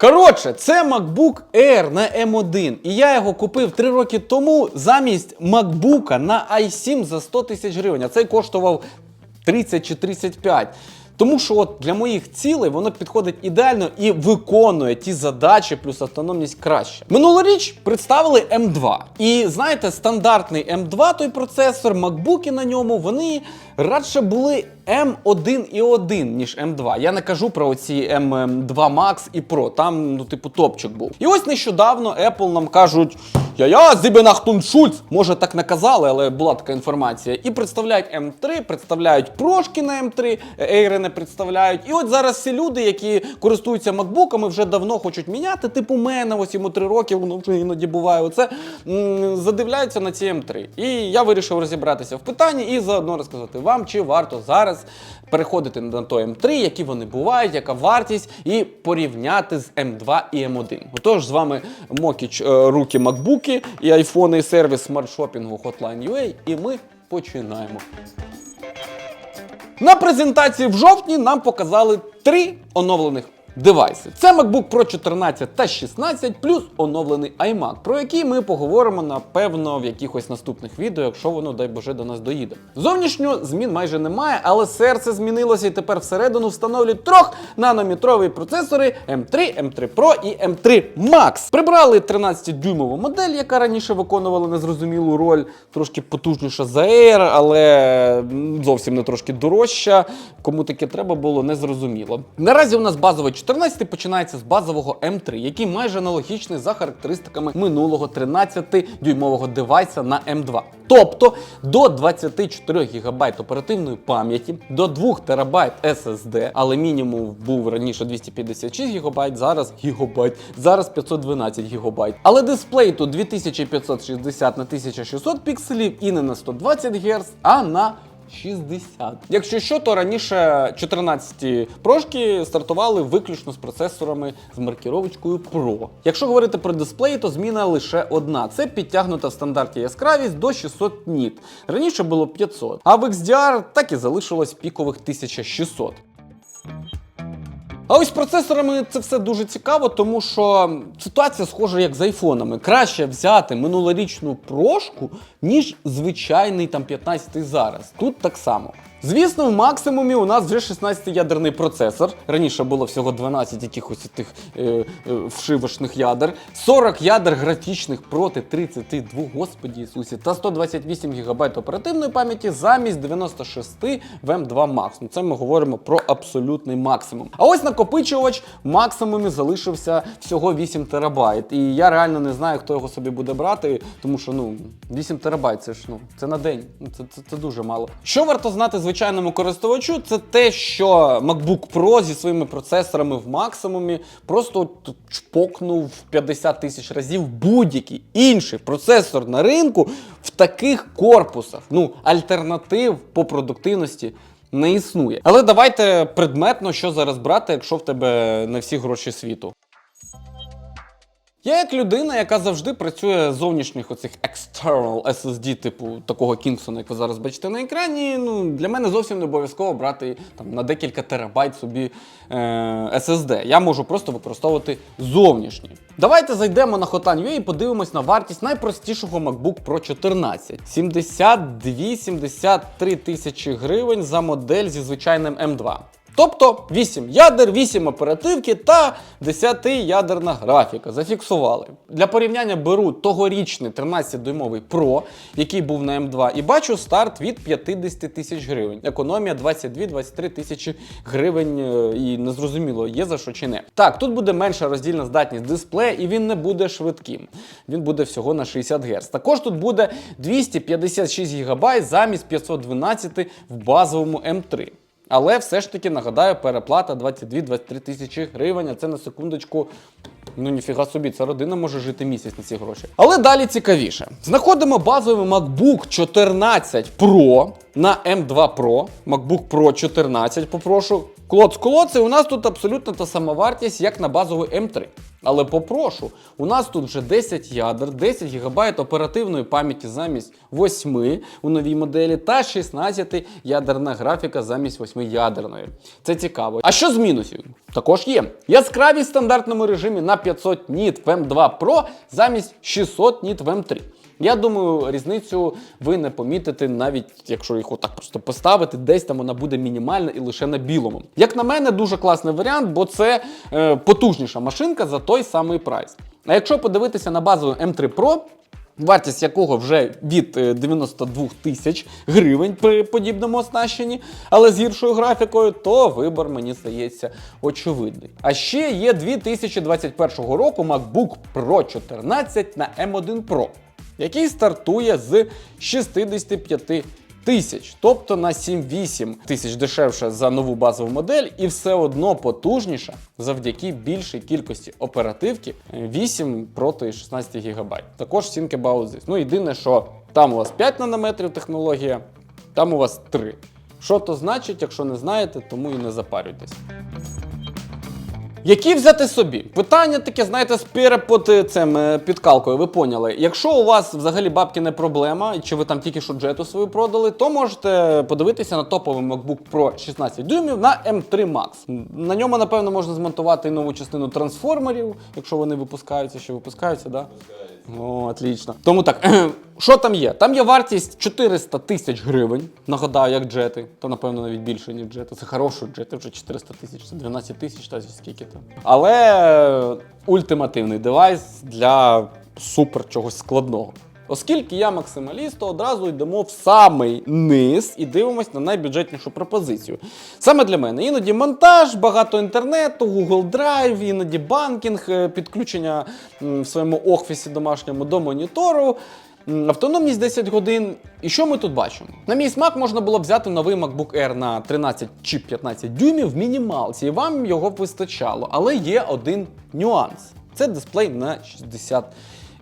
Коротше, це MacBook Air на M1. І я його купив 3 роки тому замість MacBook на i7 за 100 тисяч гривень. А цей коштував 30 чи 35. Тому що от для моїх цілей воно підходить ідеально і виконує ті задачі, плюс автономність краще. Минулоріч представили M2. І знаєте, стандартний M2, той процесор, MacBook на ньому, вони радше були M1 і 1, ніж M2. Я не кажу про оці M2 Max і Pro. Там, ну, типу, топчик був. І ось нещодавно Apple нам кажуть: Я-я, Зібенахтун Шульц. Може, так не казали, але була така інформація. І представляють M3, представляють прошки на M3, Air не представляють. І от зараз всі люди, які користуються макбуками, вже давно хочуть міняти. Типу мене, ось йому 3 роки, воно вже іноді буває. Оце задивляються на ці M3. І я вирішив розібратися в питанні і заодно розказати вам, чи варто зараз переходити на той М3, які вони бувають, яка вартість, і порівняти з М2 і М1. Отож, з вами Мокіч е, руки макбуки і айфони, і сервіс смарт-шопінгу Hotline.ua, і ми починаємо. На презентації в жовтні нам показали три оновлених девайси. Це MacBook Pro 14 та 16 плюс оновлений iMac, про який ми поговоримо напевно в якихось наступних відео, якщо воно, дай Боже, до нас доїде. Зовнішньо змін майже немає, але серце змінилося і тепер всередину встановлюють трьох нанометрові процесори M3, M3 Pro і M3 Max. Прибрали 13-дюймову модель, яка раніше виконувала незрозумілу роль, трошки потужніша за Air, але зовсім не трошки дорожча. Кому таке треба було, незрозуміло. Наразі у нас базовий 14 починається з базового M3, який майже аналогічний за характеристиками минулого 13-дюймового девайса на M2. Тобто до 24 ГБ оперативної пам'яті, до 2 ТБ SSD, але мінімум був раніше 256 ГБ, зараз гігабайт, зараз 512 ГБ. Але дисплей тут 2560 на 1600 пікселів і не на 120 Гц, а на 60. Якщо що, то раніше 14 прошки стартували виключно з процесорами з маркіровочкою Pro. Якщо говорити про дисплей, то зміна лише одна: це підтягнута в стандарті яскравість до 600 ніт. Раніше було 500. А в XDR так і залишилось пікових 1600. А ось з процесорами це все дуже цікаво, тому що ситуація схожа як з айфонами. Краще взяти минулорічну прошку, ніж звичайний там 15 зараз. Тут так само. Звісно, в максимумі у нас вже 16-ядерний процесор. Раніше було всього 12 якихось тих е, е, вшивошних ядер, 40 ядер графічних проти 32, господі Ісусі, та 128 ГБ оперативної пам'яті замість 96 в M2 Max. Ну це ми говоримо про абсолютний максимум. А ось накопичувач в максимумі залишився всього 8 терабайт. І я реально не знаю, хто його собі буде брати, тому що ну 8 терабайт це ж ну це на день. Ну, Це, це, це дуже мало. Що варто знати звичайному користувачу, це те, що MacBook Pro зі своїми процесорами в максимумі просто чпокнув 50 тисяч разів будь-який інший процесор на ринку в таких корпусах. Ну, альтернатив по продуктивності. Не існує. Але давайте предметно, що зараз брати, якщо в тебе не всі гроші світу. Я як людина, яка завжди працює зовнішніх оцих external SSD, типу такого Kingston, як ви зараз бачите на екрані, ну для мене зовсім не обов'язково брати там на декілька терабайт собі е, SSD. Я можу просто використовувати зовнішні. Давайте зайдемо на Hotan.ua і подивимось на вартість найпростішого MacBook Pro 14. 72-73 тисячі гривень за модель зі звичайним M2. Тобто 8 ядер, 8 оперативки та 10-ядерна графіка. Зафіксували. Для порівняння беру тогорічний 13-дюймовий Pro, який був на М2, і бачу старт від 50 тисяч гривень. Економія 22-23 тисячі гривень, е, і незрозуміло, є за що чи не. Так, тут буде менша роздільна здатність дисплея, і він не буде швидким. Він буде всього на 60 Гц. Також тут буде 256 ГБ замість 512 в базовому М3. Але все ж таки нагадаю, переплата 22-23 тисячі гривень. А це на секундочку. Ну ніфіга собі, ця родина може жити місяць на ці гроші. Але далі цікавіше. Знаходимо базовий MacBook 14 Pro на M2 Pro. MacBook Pro 14, попрошу. Клоц колоц, і у нас тут абсолютно та сама вартість, як на базовий М3. Але попрошу, у нас тут вже 10 ядер, 10 ГБ оперативної пам'яті замість 8 у новій моделі та 16 ядерна графіка замість 8 ядерної. Це цікаво. А що з мінусів? Також є. Яскравість в стандартному режимі на 500 ніт в М2 Pro замість 600 ніт в М3. Я думаю, різницю ви не помітите, навіть якщо їх отак просто поставити, десь там вона буде мінімальна і лише на білому. Як на мене, дуже класний варіант, бо це е, потужніша машинка за той самий прайс. А якщо подивитися на базову M3 Pro, вартість якого вже від е, 92 тисяч гривень при подібному оснащенні, але з гіршою графікою, то вибор мені здається очевидний. А ще є 2021 року MacBook Pro 14 на M1 Pro який стартує з 65 тисяч, тобто на 7-8 тисяч дешевше за нову базову модель, і все одно потужніша завдяки більшій кількості оперативки е, 8 проти 16 ГБ. Також Think About. Ну єдине, що там у вас 5 нанометрів технологія, там у вас 3. Що то значить, якщо не знаєте, тому і не запарюйтесь. Які взяти собі? Питання таке, знаєте, з перепод цим е, підкалкою, ви поняли. Якщо у вас взагалі бабки не проблема, чи ви там тільки що джету свою продали, то можете подивитися на топовий MacBook Pro 16 дюймів на M3 Max. На ньому, напевно, можна змонтувати і нову частину трансформерів, якщо вони випускаються, ще випускаються, да? О, отлично. Тому так, що там є? Там є вартість 400 тисяч гривень. Нагадаю, як джети. То, напевно, навіть більше, ніж джети. Це хороші джети, вже 400 тисяч, це 12 тисяч, та скільки там. Але е, ультимативний девайс для супер чогось складного. Оскільки я максималіст, то одразу йдемо в самий низ і дивимось на найбюджетнішу пропозицію. Саме для мене іноді монтаж, багато інтернету, Google Drive, іноді банкінг, е, підключення в своєму офісі домашньому до монітору. Автономність 10 годин. І що ми тут бачимо? На мій смак можна було взяти новий MacBook Air на 13 чи 15 дюймів в мінімалці, і вам його вистачало. Але є один нюанс: це дисплей на 60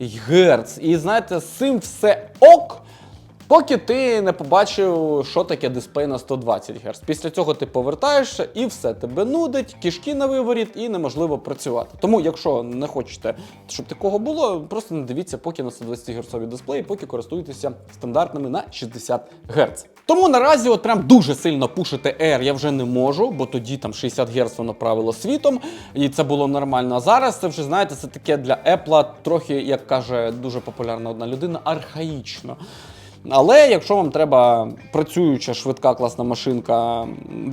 Гц. І знаєте, з цим все ок. Поки ти не побачив, що таке дисплей на 120 Гц. Після цього ти повертаєшся і все тебе нудить, кишки на виворіт і неможливо працювати. Тому, якщо не хочете, щоб такого було, просто не дивіться поки на 120 Гц дисплеї, поки користуєтеся стандартними на 60 Гц. Тому наразі, от прям дуже сильно пушити Air я вже не можу, бо тоді там 60 Гц воно правило світом, і це було нормально. А зараз це вже знаєте, це таке для Apple трохи, як каже дуже популярна одна людина, архаїчно. Але якщо вам треба працююча швидка класна машинка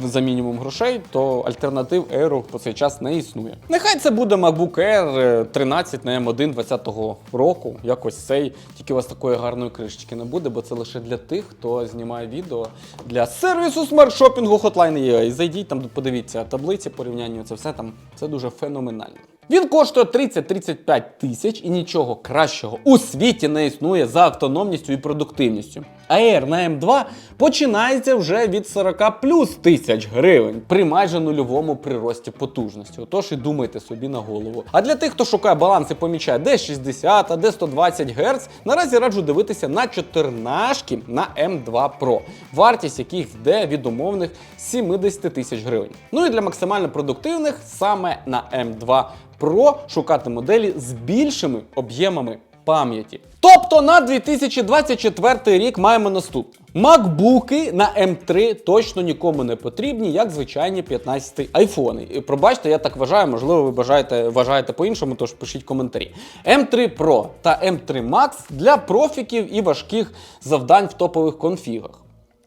за мінімум грошей, то альтернатив Air по цей час не існує. Нехай це буде MacBook Air е, 13 на M1 20-го року. Якось цей, тільки у вас такої гарної кришечки не буде, бо це лише для тих, хто знімає відео для сервісу смарт-шопінгу Hotline.ua. І Зайдіть там, подивіться таблиці порівняння, це все там це дуже феноменально. Він коштує 30-35 тисяч і нічого кращого у світі не існує за автономністю і продуктивністю. Air на M2 починається вже від 40 плюс тисяч гривень при майже нульовому прирості потужності. Отож і думайте собі на голову. А для тих, хто шукає баланс і помічає, де 60, а де 120 Гц, наразі раджу дивитися на 14 на M2 Pro, вартість яких йде від умовних 70 тисяч гривень. Ну і для максимально продуктивних саме на M2 Pro шукати моделі з більшими об'ємами пам'яті. Тобто на 2024 рік маємо наступне. Макбуки на M3 точно нікому не потрібні, як звичайні 15 айфони. І пробачте, я так вважаю, можливо, ви бажаєте, вважаєте по-іншому, тож пишіть коментарі. M3 Pro та M3 Max для профіків і важких завдань в топових конфігах.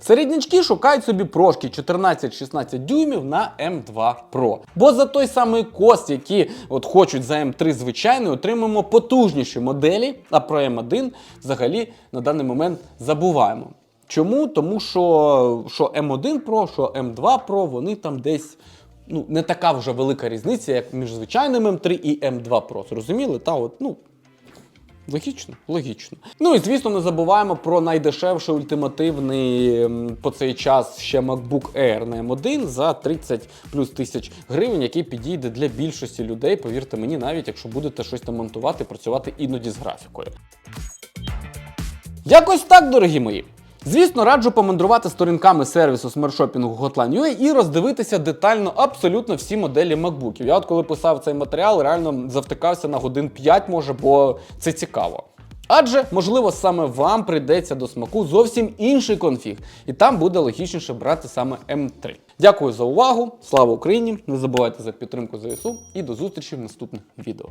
Середнячки шукають собі прошки 14-16 дюймів на M2 Pro. Бо за той самий кост, який от хочуть за M3 звичайний, отримаємо потужніші моделі, а про M1 взагалі на даний момент забуваємо. Чому? Тому що, що M1 Pro, що M2 Pro, вони там десь. Ну, не така вже велика різниця, як між звичайним M3 і M2 Pro. Зрозуміли? Та от, ну, Логічно, логічно. Ну і звісно, не забуваємо про найдешевший ультимативний ем, по цей час ще MacBook Air на M1 за 30 плюс тисяч гривень, який підійде для більшості людей. Повірте мені, навіть якщо будете щось там монтувати, працювати іноді з графікою. Якось так, дорогі мої. Звісно, раджу помандрувати сторінками сервісу смартшопінгу Hotline.ua і роздивитися детально абсолютно всі моделі MacBookів. Я от коли писав цей матеріал, реально завтикався на годин 5, може, бо це цікаво. Адже, можливо, саме вам прийдеться до смаку зовсім інший конфіг, і там буде логічніше брати саме М3. Дякую за увагу, слава Україні! Не забувайте за підтримку ЗСУ і до зустрічі в наступних відео.